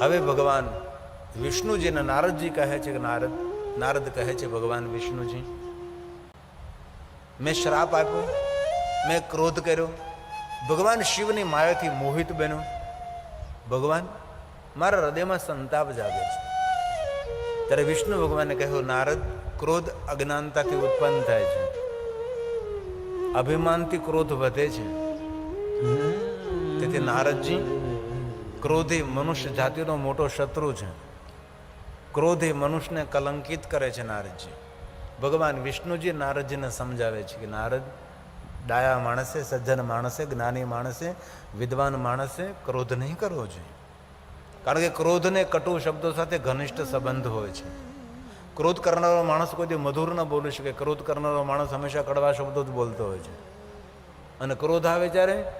હવે ભગવાન વિષ્ણુજીને નારદજી કહે છે કે નારદ નારદ કહે છે ભગવાન વિષ્ણુજી, મેં શ્રાપ આપ્યો, મેં ક્રોધ કર્યો, ભગવાન શિવની માયાથી મોહિત બન્યો. ભગવાન, મારા હૃદયમાં સંતાપ જાગે છે. ત્યારે વિષ્ણુ ભગવાને કહ્યું, નારદ, ક્રોધ અજ્ઞાનતાથી ઉત્પન્ન થાય છે. અભિમાનથી ક્રોધ વધે છે. તેથી નારદજી ક્રોધ મનુષ્ય જાતિનો મોટો શત્રુ છે. ક્રોધ મનુષ્યને કલંકિત કરે છે નારદજી. ભગવાન વિષ્ણુજી નારદજીને સમજાવે છે કે નારદ, ડાયા માણસે, સજ્જન માણસે, જ્ઞાની માણસે, વિદ્વાન માણસે ક્રોધ નહીં કરવો જોઈએ. કારણ કે ક્રોધને કટુ શબ્દો સાથે ઘનિષ્ઠ સંબંધ હોય છે. ક્રોધ કરનારો માણસ કોઈ મધુર ન બોલી શકે. ક્રોધ કરનારો માણસ હંમેશા કડવા શબ્દો જ બોલતો હોય છે. અને ક્રોધ આવે ત્યારે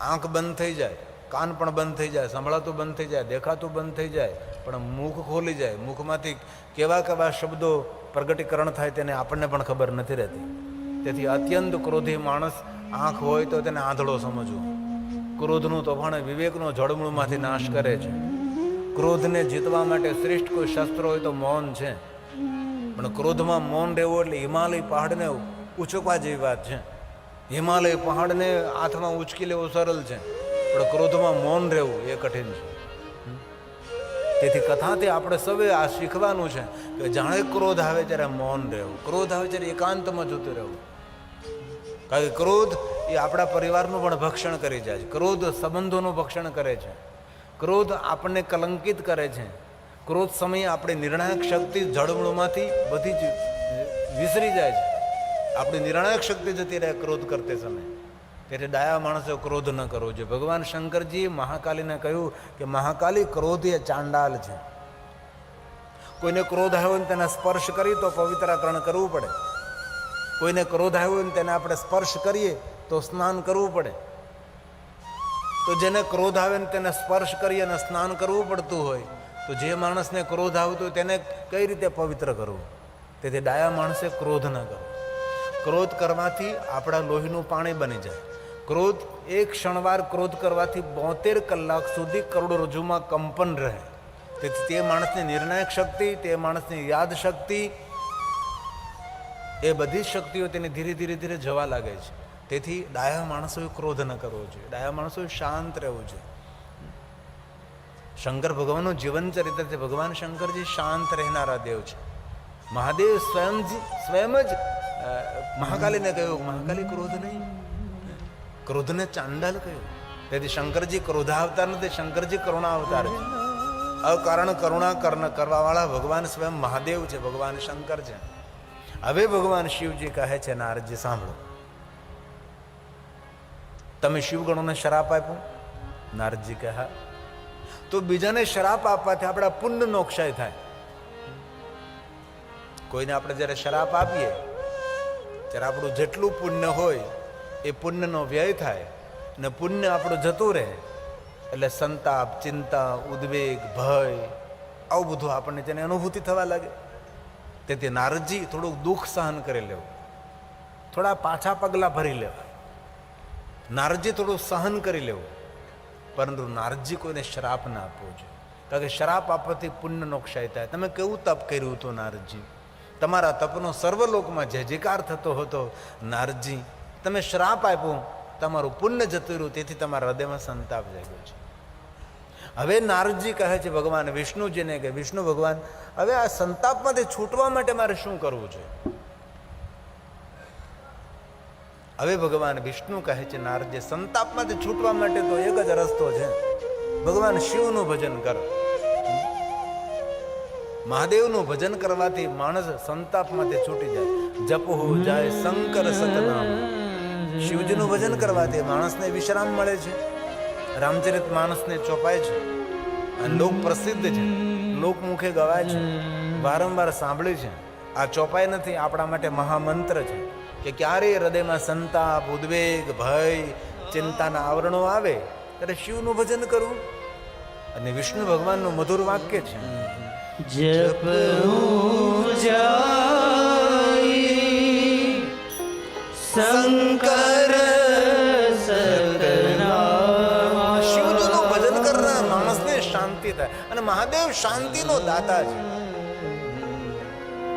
આંખ બંધ થઈ જાય. કાન પણ બંધ થઈ જાય, સંભળાતું બંધ થઈ જાય, દેખાતું બંધ થઈ જાય, પણ મુખ ખોલી જાય. મુખમાંથી કેવા કેવા શબ્દો પ્રગટીકરણ થાય તેને આપણને પણ ખબર નથી રહેતી. તેથી અત્યંત ક્રોધી માણસ આંખ હોય તો તેને આંધળો સમજવો. ક્રોધનું તોફાન વિવેકનો જળમૂળમાંથી નાશ કરે છે. ક્રોધને જીતવા માટે શ્રેષ્ઠ કોઈ શસ્ત્ર હોય તો મૌન છે. પણ ક્રોધમાં મૌન રહેવું એટલે હિમાલય પહાડને ઉચકવા જેવી વાત છે. હિમાલય પહાડને હાથમાં ઉચકી લેવો સરળ છે. પણ ક્રોધમાં મૌન રહેવું એ કઠિન છે. તેથી કથાથી આપણે સૌએ આ શીખવાનું છે કે જાણે ક્રોધ આવે ત્યારે મૌન રહેવું. ક્રોધ આવે ત્યારે એકાંતમાં જતું રહેવું. કારણ કે ક્રોધ એ આપણા પરિવારનું પણ ભક્ષણ કરી જાય છે. ક્રોધ સંબંધોનું ભક્ષણ કરે છે. ક્રોધ આપણને કલંકિત કરે છે. ક્રોધ સમયે આપણી નિર્ણાયક શક્તિ જળમૂળમાંથી બધી જ વિસરી જાય છે. આપણી નિર્ણાયક શક્તિ જતી રહે ક્રોધ કરતે સમયે. તેથી ડાયા માણસો ક્રોધ ન કરવો જોઈએ. ભગવાન શંકરજીએ મહાકાલીને કહ્યું કે, મહાકાલી ક્રોધ એ ચાંડાલ છે. કોઈને ક્રોધ આવ્યો ને તેને સ્પર્શ કરી તો પવિત્રાકરણ કરવું પડે. કોઈને ક્રોધ આવ્યો ને તેને આપણે સ્પર્શ કરીએ તો સ્નાન કરવું પડે. તો જેને ક્રોધ આવે ને તેને સ્પર્શ કરી અને સ્નાન કરવું પડતું હોય, તો જે માણસને ક્રોધ આવતો હોય તેને કઈ રીતે પવિત્ર કરવું? તેથી ડાયા માણસે ક્રોધ ન કરવો. ક્રોધ કરવાથી આપણા લોહીનું પાણી બની જાય. ક્રોધ, એક ક્ષણવાર ક્રોધ કરવાથી બોતેર કલાક સુધી કરોડરજ્જુમાં કંપન રહે. તેથી તે માણસની નિર્ણાયક શક્તિ, તે માણસની યાદ શક્તિ, એ બધી જ શક્તિઓ તેને ધીરે ધીરે ધીરે જવા લાગે છે. તેથી ડાયા માણસોએ ક્રોધ ન કરવો જોઈએ. ડાયા માણસોએ શાંત રહેવું જોઈએ. શંકર ભગવાનનું જીવન ચરિત્ર છે. ભગવાન શંકરજી શાંત રહેનારા દેવ છે. મહાદેવ સ્વયં સ્વયં જ મહાકાલીને કહ્યું, મહાકાલી ક્રોધ નહીં. ક્રોધને ચાંડાલ કહ્યું. તેથી શંકરજી ક્રોધાવતાર નથી, શંકરજી કરુણા અવતાર છે. અકારણ કરુણા કર્ણ કરવાવાળા ભગવાન સ્વયં મહાદેવ છે, ભગવાન શંકર છે. હવે ભગવાન શિવજી કહે છે, નારદજી, સાંભળો. તમે શિવગણોને શરાપ આપ્યો? નારદજી કહે તો બીજાને શરાપ આપવાથી આપણા પુણ્યનો ક્ષય થાય. કોઈને આપણે જ્યારે શરાપ આપીએ, ત્યારે આપણું જેટલું પુણ્ય હોય એ પુણ્યનો વ્યય થાય ને પુણ્ય આપણું જતું રહે. એટલે સંતાપ, ચિંતા, ઉદ્વેગ, ભય, આવું બધું આપણને તેને અનુભૂતિ થવા લાગે. તેથી નારદજી થોડુંક દુઃખ સહન કરી લેવું. થોડા પાછા પગલાં ભરી લેવા. નારદજી થોડું સહન કરી લેવું. પરંતુ નારદજી કોઈને શ્રાપ ના આપવો જોઈએ. કારણ કે શ્રાપ આપવાથી પુણ્યનો ક્ષય થાય. તમે કેવું તપ કર્યું હતું નારદજી? તમારા તપનો સર્વલોકમાં જય જયકાર થતો હતો. નારદજી તમે શ્રાપ આપ્યો, તમારું પુણ્ય જતું રહ્યું, તેથી તમારા હૃદયમાં સંતાપ જાગ્યો છે. હવે નારદજી કહે છે, ભગવાન વિષ્ણુજીને કે, વિષ્ણુ ભગવાન, હવે આ સંતાપમાંથી છૂટવા માટે મારે શું કરવું છે? હવે ભગવાન વિષ્ણુ કહે છે, નારદજી, સંતાપમાંથી છૂટવા માટે તો એક જ રસ્તો છે. ભગવાન શિવનું ભજન કર. મહાદેવનું ભજન કરવાથી માણસ સંતાપમાંથી છૂટી જાય. જપહુ જાય, શંકર સતનામ. શિવજીનું ભજન કરવાથી માણસને વિશ્રામ મળે છે. રામચરિત માણસને ચોપાય છે. અને લોક પ્રસિદ્ધ છે. લોકમુખે ગવાય છે. વારંવાર સાંભળે છે. આ ચોપાય નથી આપણા માટે મહામંત્ર છે કે ક્યારેય હૃદયમાં સંતાપ, ઉદ્વેગ, ભય, ચિંતાના આવરણો આવે ત્યારે શિવનું ભજન કરવું. અને વિષ્ણુ ભગવાનનું મધુર વાક્ય છે. જપ જાય શંકર શિવજીનું ભજન કરનાર માણસને શાંતિ થાય અને મહાદેવ શાંતિનો દાતા છે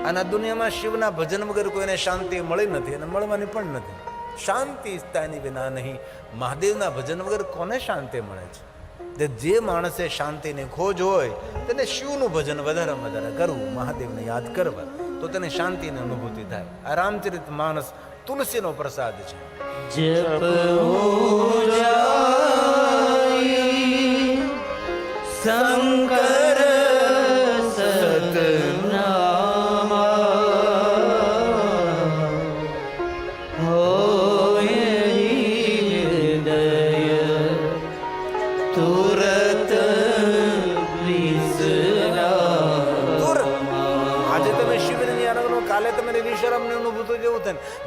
અને દુનિયામાં શિવના ભજન વગર કોઈને શાંતિ મળી નથી અને મળવાની પણ નથી શાંતિ સ્થાની વિના નહીં મહાદેવના ભજન વગર કોને શાંતિ મળે છે તે જે માણસે શાંતિની ખોજ હોય તેને શિવનું ભજન વધારે વધારે કરવું મહાદેવને યાદ કરવા તો તેને શાંતિની અનુભૂતિ થાય આ રામચરિત માનસ તુલસીનો પ્રસાદ છે. જપ શંકર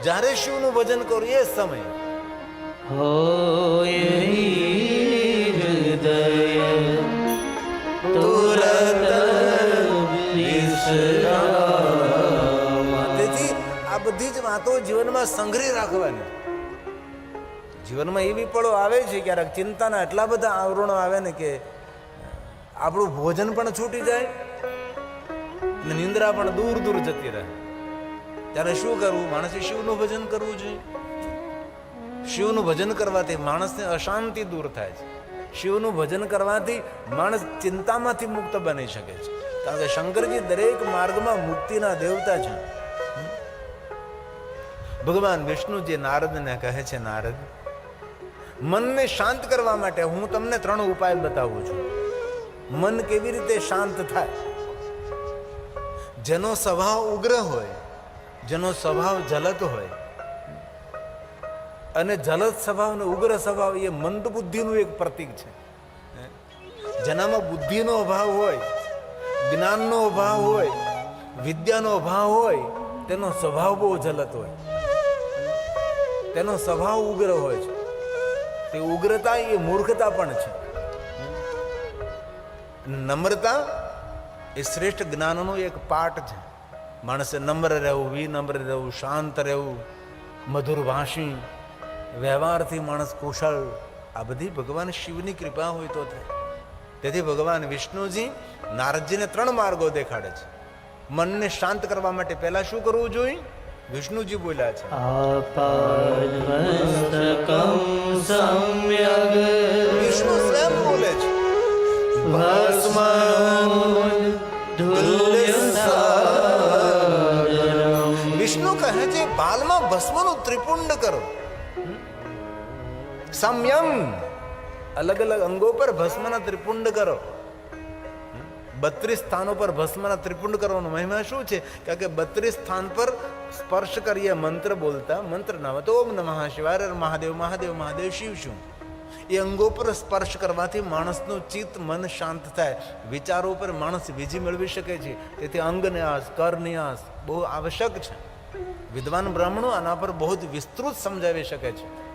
જ્યારે શિવનું ભજન કરું એ સમય. હોય હૃદય તુરત તેથી આ બધી જ વાતો જીવનમાં સંગ્રહી રાખવાની. જીવનમાં એવી પળો આવે છે ક્યારેક ચિંતાના એટલા બધા આવરણો આવે ને કે આપણું ભોજન પણ છૂટી જાય અને નિંદ્રા પણ દૂર દૂર જતી રહે. ત્યારે શું કરવું? માણસે શિવનું ભજન કરવું જોઈએ. શિવનું ભજન કરવાથી માણસને અશાંતિ દૂર થાય છે. શિવનું ભજન કરવાથી માણસ ચિંતામાંથી મુક્ત બની શકે છે. કારણ કે શંકરજી દરેક માર્ગમાં મુક્તિના દેવતા છે. ભગવાન વિષ્ણુ જે નારદને કહે છે, નારદ, મનને શાંત કરવા માટે હું તમને ત્રણ ઉપાય બતાવું છું. મન કેવી રીતે શાંત થાય? જેનો સ્વભાવ ઉગ્ર હોય જેનો સ્વભાવ જલત હોય. અને જલદ સ્વભાવ અને ઉગ્ર સ્વભાવ એ મંદ બુદ્ધિનું એક પ્રતીક છે. જેનામાં બુદ્ધિનો અભાવ હોય, જ્ઞાનનો અભાવ હોય, વિદ્યાનો અભાવ હોય, તેનો સ્વભાવ બહુ જલત હોય. તેનો સ્વભાવ ઉગ્ર હોય છે. તે ઉગ્રતા એ મૂર્ખતા પણ છે. નમ્રતા એ શ્રેષ્ઠ જ્ઞાનનો એક પાઠ છે. માણસે નમ્ર રહેવું વિનમ્ર રહેવું શાંત રહેવું મધુર ભાષી વ્યવહારથી માણસ કુશળ. આ બધી ભગવાન શિવની કૃપા હોય તો થાય. તેથી ભગવાન વિષ્ણુજી નારદજીને ત્રણ માર્ગો દેખાડે છે. મનને શાંત કરવા માટે પહેલા શું કરવું જોઈએ? વિષ્ણુજી બોલ્યા છે. વિષ્ણુ સ્વયં બોલે છે. વિષ્ણુ છે બાલમાં ભસ્મનું ત્રિપુંડ કરો. સંયમ. અલગ અલગ અંગો પર ભસ્મના ત્રિપુંડ કરો. બત્રીસ સ્થાનો પર ભસ્મના ત્રિપુંડ કરવાનો મહિમા શું છે? કારણ કે બત્રીસ સ્થાન પર સ્પર્શ કરીએ મંત્ર બોલતા, મંત્ર નામ તો ઓમ નમઃ શિવાય મહાદેવ મહાદેવ મહાદેવ, શિવ શું? એ અંગો પર સ્પર્શ કરવાથી માણસનું ચિત્ત, મન શાંત થાય. વિચારો પર માણસ વિજી મેળવી શકે છે. તેથી અંગ ન્યાસ કર ન્યાસ બહુ આવશ્યક છે. વિદ્વાન બ્રાહ્મણો આના પર બહુ જ વિસ્તૃત સમજાવી શકે છે.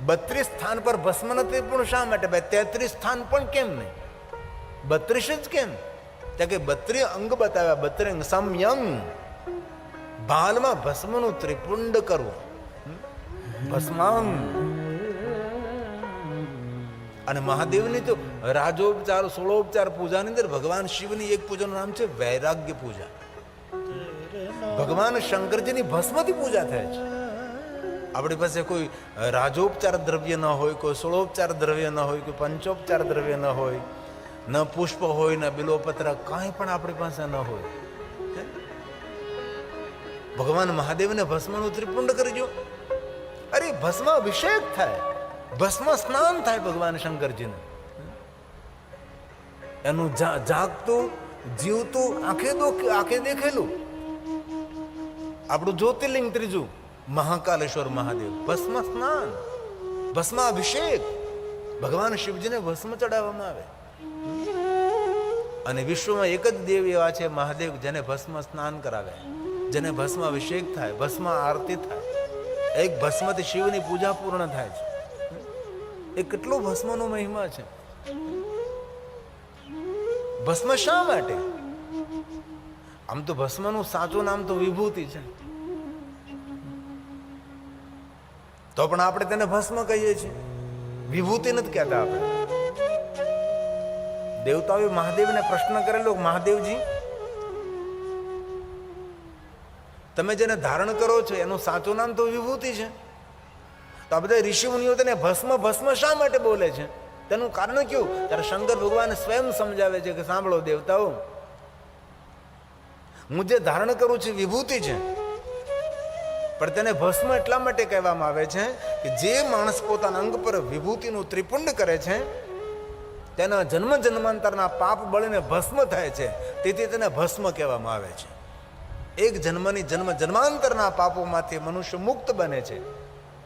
બત્રીસ સ્થાન પર ભસ્મ નથી પણ શા માટે? ભાઈ, તેત્રીસ સ્થાન પણ કેમ નહીં? બત્રીસ જ કેમ? ત્યાં કે બત્રી અંગ બતાવ્યા, બત્રી અંગ સંયમ ભાલમાં ભસ્મનું ત્રિપુંડ કરવું. ભસ્માંગ. અને મહાદેવની તો રાજોપચાર, સોળોપચાર પૂજાની અંદર ભગવાન શિવની એક પૂજાનું નામ છે વૈરાગ્ય પૂજા. ભગવાન શંકરજીની ભસ્મથી પૂજા થાય છે. આપણી પાસે કોઈ રાજોપચાર દ્રવ્ય ન હોય, કોઈ સોળોપચાર દ્રવ્ય ન હોય, કોઈ પંચોપચાર દ્રવ્ય ન હોય, ન પુષ્પ હોય, ન બિલોપત્ર, કાંઈ પણ આપણી પાસે ન હોય. ભગવાન મહાદેવને ભસ્મનું ત્રિપુંડ કરજો. અરે, ભસ્મ અભિષેક થાય. ભસ્મ સ્નાન થાય ભગવાન શંકરજીને. એનું જાગતું, જીવતું, આંખે દો, આંખે દેખેલું. આપણું જ્યોતિર્લિંગ ત્રીજું, મહાકાલેશ્વર મહાદેવ. ભસ્મ સ્નાન ભસ્મ અભિષેક ભગવાન શિવજીને ભસ્મ ચડાવવામાં આવે. અને વિશ્વમાં એક જ દેવ એવા છે મહાદેવ જેને ભસ્મ સ્નાન કરાવે. જેને ભસ્મ અભિષેક થાય, ભસ્મ આરતી થાય. એક ભસ્મથી શિવની પૂજા પૂર્ણ થાય છે. એ કેટલો ભસ્મનો મહિમા છે. ભસ્મ શા માટે? આમ તો ભસ્મનું સાચું નામ તો વિભૂતિ છે. તો પણ આપણે તેને ભસ્મ કહીએ છીએ. વિભૂતિ નથી કહેતા આપણે. દેવતાઓએ મહાદેવને પ્રશ્ન કરેલો મહાદેવજી, તમે જેને ધારણ કરો છો એનું સાચું નામ તો વિભૂતિ છે. તો આ બધા ઋષિ મુનિઓ તેને ભસ્મ ભસ્મ શા માટે બોલે છે? તેનું કારણ કયું? ત્યારે શંકર ભગવાન સ્વયં સમજાવે છે કે સાંભળો દેવતાઓ હું જે ધારણ કરું છું વિભૂતિ છે. પણ તેને ભસ્મ એટલા માટે કહેવામાં આવે છે કે જે માણસ પોતાના અંગ પર વિભૂતિનું ત્રિપુંડ કરે છે, તેના જન્મ જન્માંતરના પાપ બળીને ભસ્મ થાય છે. તેથી તેને ભસ્મ કહેવામાં આવે છે. એક જન્મની જન્મ જન્માંતરના પાપોમાંથી મનુષ્ય મુક્ત બને છે.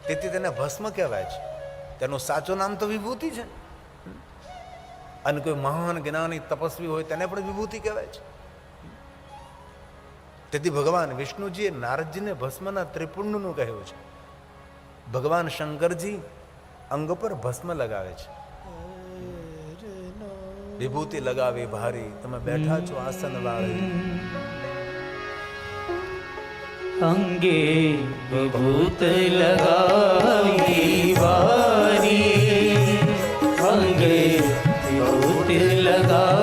તેથી તેને ભસ્મ કહેવાય છે. તેનું સાચું નામ તો વિભૂતિ છે. અને કોઈ મહાન જ્ઞાની તપસ્વી હોય તેને પણ વિભૂતિ કહેવાય છે. તેથી ભગવાન વિષ્ણુજીએ નારદજીને ભસ્મના ત્રિપુંડનું કહ્યું છે. ભગવાન શંકરજી અંગ પર ભસ્મ લગાવે છે. વિભૂતિ લગાવી ભારી, તમે બેઠા છો આસન વાળી અંગે વિભૂત લગાવી વારી અંગે વિભૂત લગાવી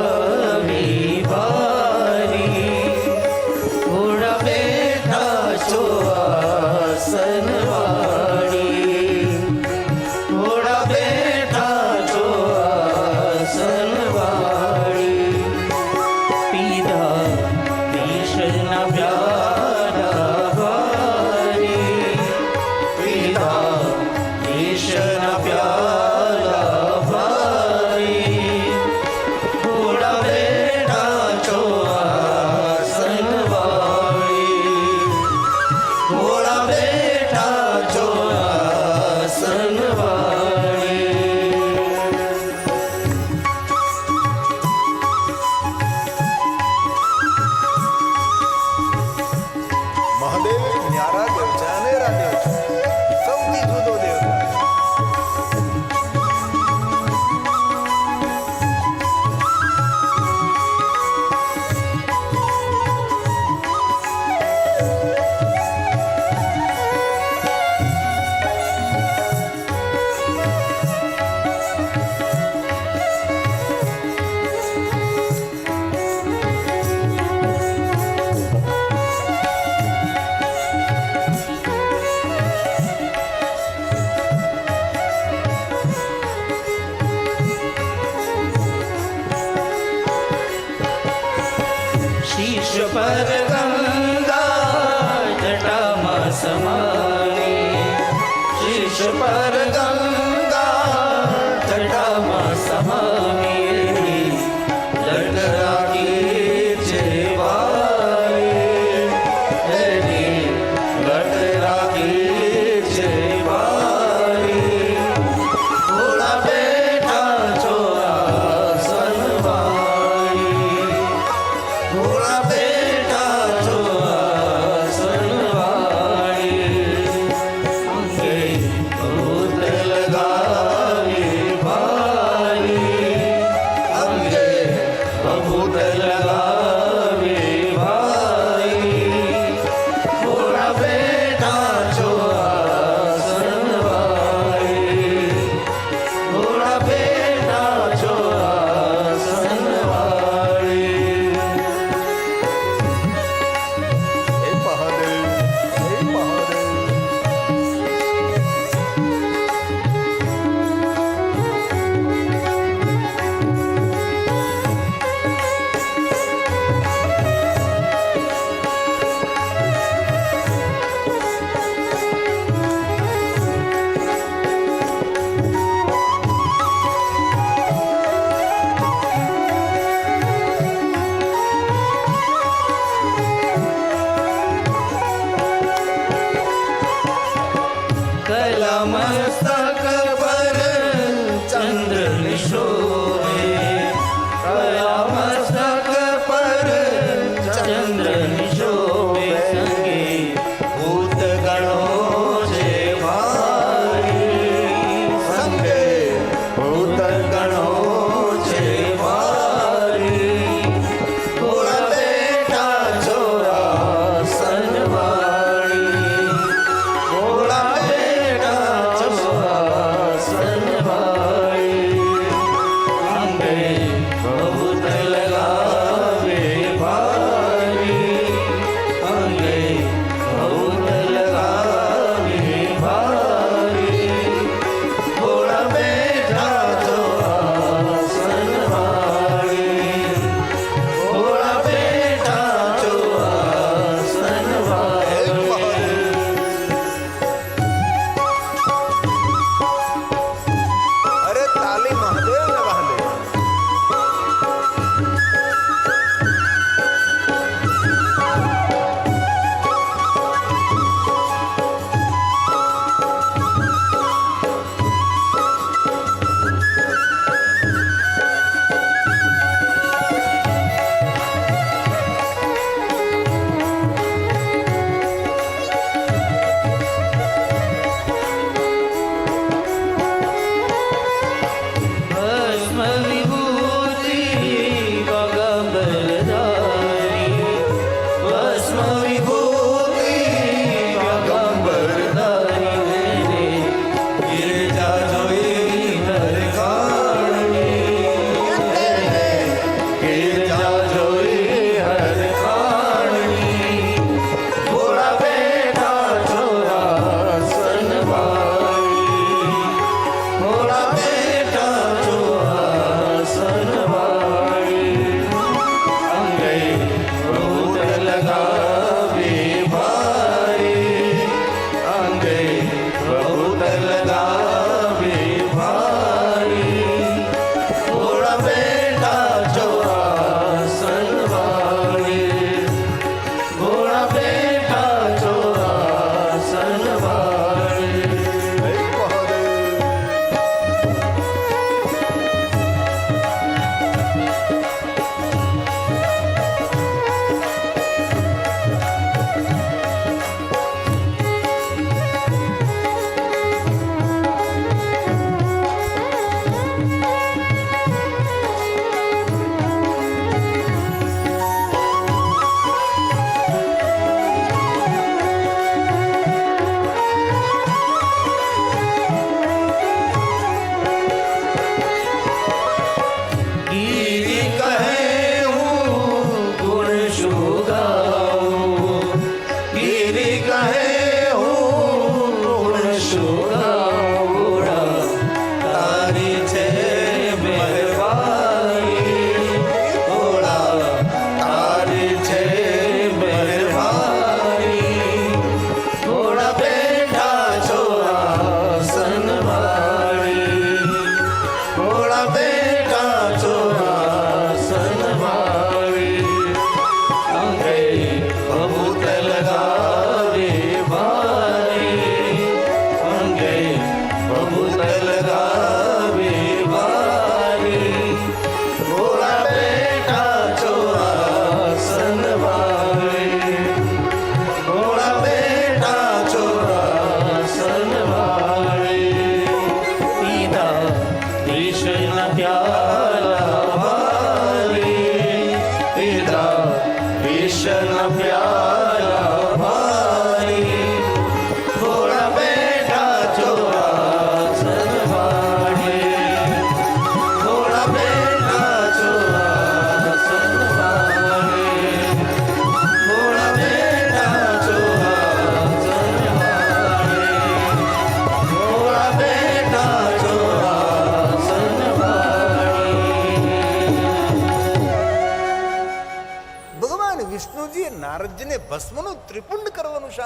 શીશ પર ગંગા જટામાં સમાની શીશ પર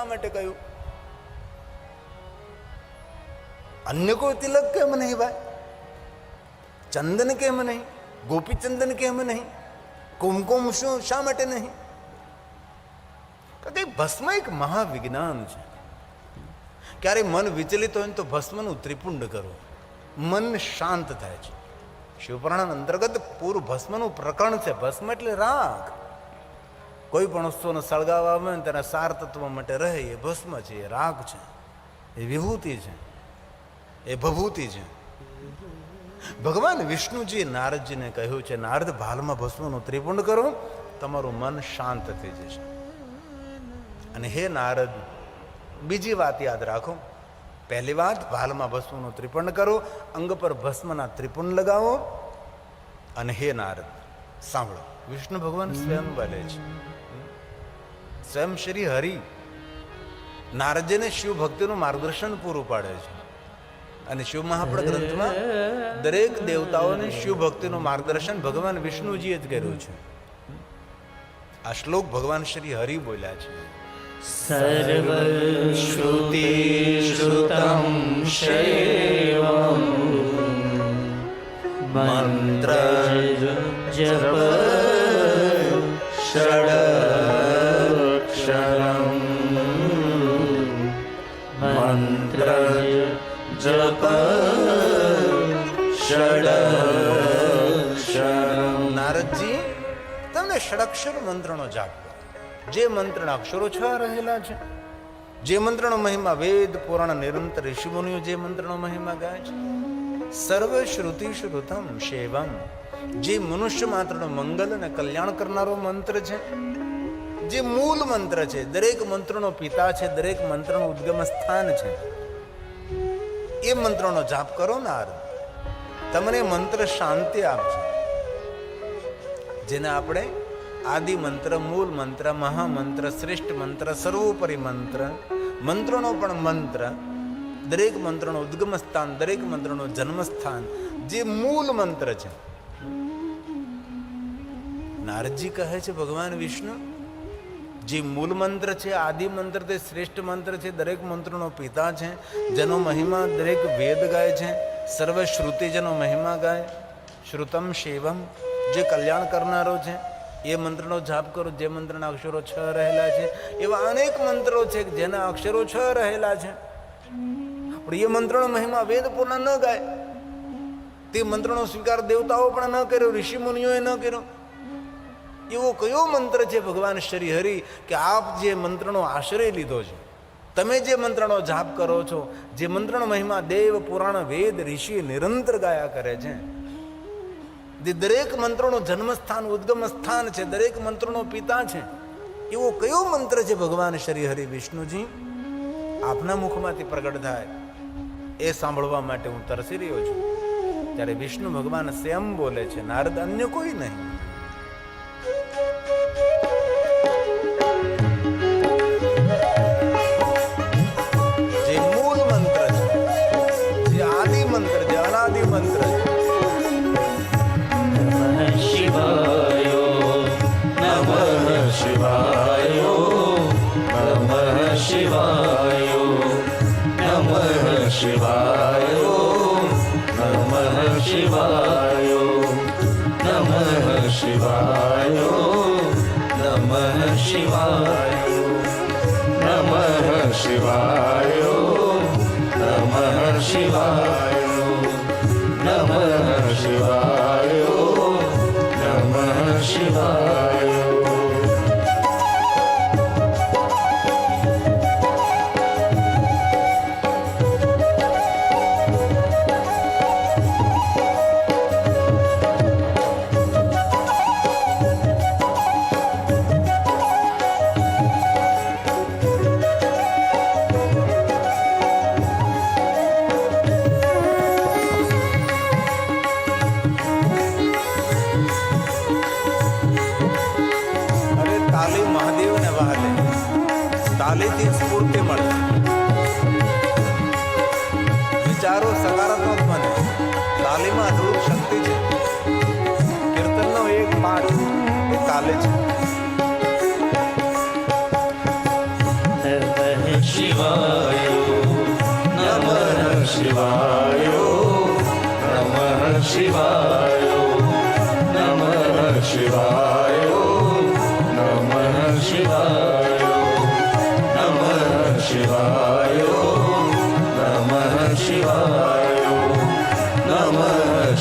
શા માટે કહ્યું? અન્ય કોઈ તિલક કેમ નહીં ભાઈ? ચંદન કેમ નહીં? ગોપીચંદન કેમ નહીં? કુમકુમ શું? શા માટે નહીં? કે ભસ્મ એક મહાવિજ્ઞાન છે. ક્યારે મન વિચલિત હોય ને તો ભસ્મનું ત્રિપુંડ કરો. મન શાંત થાય છે. શિવપુરાણ અંતર્ગત પૂરું ભસ્મનું પ્રકરણ છે. ભસ્મ એટલે રાગ. કોઈ પણ વસ્તુને સળગાવવા આવે ને તેના સાર તત્વ માટે રહે, એ ભસ્મ છે, એ રાગ છે, એ વિભૂતિ છે, એ ભભૂતિ છે. ભગવાન વિષ્ણુજી નારદજીને કહ્યું છે, નારદ, ભાલમાં ભસ્મનું ત્રિપુંડ કરો, તમારું મન શાંત થઈ જશે. અને હે નારદ, બીજી વાત યાદ રાખો. પહેલી વાત, ભાલમાં ભસ્મનું ત્રિપુંડ કરો, અંગ પર ભસ્મના ત્રિપુંડ લગાવો. અને હે નારદ, સાંભળો. વિષ્ણુ ભગવાન સ્વયં બને છે. સ્વયં શ્રી હરિ નારદજીને શિવ ભક્તિનું માર્ગદર્શન પૂરું પાડે છે. અને શિવ મહાપ્રદ ગ્રંથમાં દરેક દેવતાઓને શિવ ભક્તિનું માર્ગદર્શન ભગવાન વિષ્ણુજીએ જ કર્યું છે. આ શ્લોક ભગવાન શ્રી હરિ બોલ્યા છે. સર્વશ્રુતિ શ્રુતમ શૈવમ મંત્ર જપ ષડ નારદજી, તમને ષડક્ષર મંત્રનો જાપ જે મંત્રના અક્ષરો છ રહેલા છે. જે મંત્રનો મહિમા વેદ, પુરાણ, નિરંતર ઋષિમુનિઓ જે મંત્રનો મહિમા ગાય છે. સર્વ શ્રુતિ શ્રુતમ શેવમ. જે મનુષ્ય માત્રનો મંગલ અને કલ્યાણ કરનારો મંત્ર છે. જે મૂળ મંત્ર છે, દરેક મંત્રનો પિતા છે, દરેક મંત્રનું ઉદ્ગમ સ્થાન છે. એ મંત્રનો જાપ કરો નારદ તમને મંત્ર શાંતિ આપશે. જેને આપણે આદિ મંત્ર, મૂળ મંત્ર, મહામંત્ર, શ્રેષ્ઠ મંત્ર, સર્વોપરી મંત્ર, મંત્રોનો પણ મંત્ર, દરેક મંત્રનો ઉદ્ગમ સ્થાન, દરેક મંત્રનો જન્મસ્થાન જે મૂળ મંત્ર છે. નારદજી કહે છે, ભગવાન વિષ્ણુ જે મૂળ મંત્ર છે, આદિ મંત્ર તે શ્રેષ્ઠ મંત્ર છે, દરેક મંત્રનો પિતા છે, જેનો મહિમા દરેક વેદ ગાય છે, સર્વ શ્રુતિજનો મહિમા ગાય. શ્રુતમ શેવમ, જે કલ્યાણ કરનારો છે, એ મંત્રનો જાપ કરો, જે મંત્રના અક્ષરો છ રહેલા છે, એવા અનેક મંત્રો છે જેના અક્ષરો છ રહેલા છે. પણ એ મંત્રનો મહિમા વેદ પૂર્ણ ન ગાય. તે મંત્રનો સ્વીકાર દેવતાઓ પણ ન કર્યો, ઋષિ મુનિઓએ ન કર્યો. એવો કયો મંત્ર છે ભગવાન શ્રીહરિ કે આપ જે મંત્રનો આશ્રય લીધો છે? તમે જે મંત્રનો જાપ કરો છો, જે મંત્રનો મહિમા દેવ પુરાણ વેદ ઋષિ નિરંતર ગાયા કરે છે. જે દરેક મંત્રોનું જન્મસ્થાન ઉદ્ગમ સ્થાન છે, દરેક મંત્રનો પિતા છે, એવો કયો મંત્ર છે ભગવાન શ્રી હરિ વિષ્ણુજી? આપના મુખમાંથી પ્રગટ થાય. એ સાંભળવા માટે હું તરસી રહ્યો છું. ત્યારે વિષ્ણુ ભગવાન સ્વયં બોલે છે, નારદ, અન્ય કોઈ નહીં. આદિ મંત્ર શિવાય નમઃ શિવાય નમઃ શિવાય નમઃ શિવાય નમઃ શિવાય નમઃ શિવાય શિવાય Gracias por quemar.